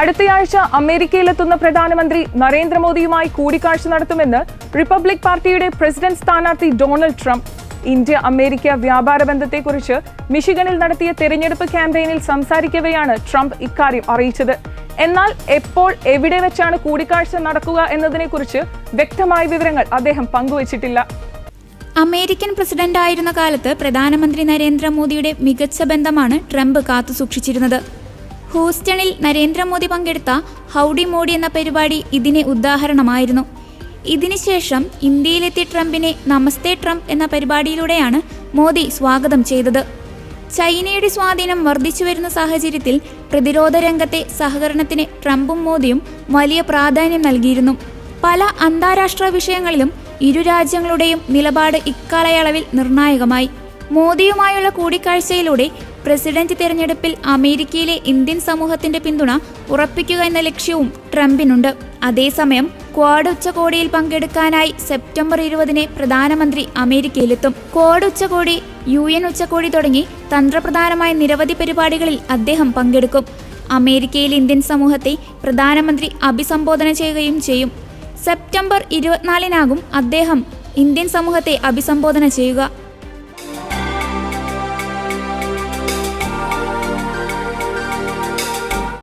അടുത്തയാഴ്ച അമേരിക്കയിലെത്തുന്ന പ്രധാനമന്ത്രി നരേന്ദ്രമോദിയുമായി കൂടിക്കാഴ്ച നടത്തുമെന്ന് റിപ്പബ്ലിക് പാർട്ടിയുടെ പ്രസിഡന്റ് സ്ഥാനാർത്ഥി ഡൊണാൾഡ് ട്രംപ്. ഇന്ത്യ അമേരിക്ക വ്യാപാര ബന്ധത്തെക്കുറിച്ച് മിഷിഗണിൽ നടത്തിയ തെരഞ്ഞെടുപ്പ് ക്യാമ്പയിനിൽ സംസാരിക്കവെയാണ് ട്രംപ് ഇക്കാര്യം അറിയിച്ചത്. എന്നാൽ എപ്പോൾ എവിടെ വെച്ചാണ് കൂടിക്കാഴ്ച നടക്കുക എന്നതിനെക്കുറിച്ച് വ്യക്തമായ വിവരങ്ങൾ അദ്ദേഹം പങ്കുവച്ചിട്ടില്ല. അമേരിക്കൻ പ്രസിഡന്റായിരുന്ന കാലത്ത് പ്രധാനമന്ത്രി നരേന്ദ്രമോദിയുടെ മികച്ച ബന്ധമാണ് ട്രംപ് കാത്തുസൂക്ഷിച്ചിരുന്നത്. ഹൂസ്റ്റണിൽ നരേന്ദ്രമോദി പങ്കെടുത്ത ഹൗഡി മോഡി എന്ന പരിപാടി ഇതിന് ഉദാഹരണമായിരുന്നു. ഇതിനുശേഷം ഇന്ത്യയിലെത്തിയ ട്രംപിനെ നമസ്തേ ട്രംപ് എന്ന പരിപാടിയിലൂടെയാണ് മോദി സ്വാഗതം ചെയ്തത്. ചൈനയുടെ സ്വാധീനം വർദ്ധിച്ചു വരുന്ന സാഹചര്യത്തിൽ പ്രതിരോധ രംഗത്തെ സഹകരണത്തിന് ട്രംപും മോദിയും വലിയ പ്രാധാന്യം നൽകിയിരുന്നു. പല അന്താരാഷ്ട്ര വിഷയങ്ങളിലും ഇരു രാജ്യങ്ങളുടെയും നിലപാട് ഇക്കാലയളവിൽ നിർണായകമായി. മോദിയുമായുള്ള കൂടിക്കാഴ്ചയിലൂടെ പ്രസിഡന്റ് തിരഞ്ഞെടുപ്പിൽ അമേരിക്കയിലെ ഇന്ത്യൻ സമൂഹത്തിന്റെ പിന്തുണ ഉറപ്പിക്കുക എന്ന ലക്ഷ്യവും ട്രംപിനുണ്ട്. അതേസമയം ക്വാഡ് ഉച്ചകോടിയിൽ പങ്കെടുക്കാനായി സെപ്റ്റംബർ ഇരുപതിന് പ്രധാനമന്ത്രി അമേരിക്കയിലെത്തും. ക്വാഡ് ഉച്ചകോടി യു എൻ ഉച്ചകോടി തുടങ്ങി തന്ത്രപ്രധാനമായ നിരവധി പരിപാടികളിൽ അദ്ദേഹം പങ്കെടുക്കും. അമേരിക്കയിലെ ഇന്ത്യൻ സമൂഹത്തെ പ്രധാനമന്ത്രി അഭിസംബോധന ചെയ്യുകയും ചെയ്യും. സെപ്റ്റംബർ ഇരുപത്തിനാലിനാകും അദ്ദേഹം ഇന്ത്യൻ സമൂഹത്തെ അഭിസംബോധന ചെയ്യുക.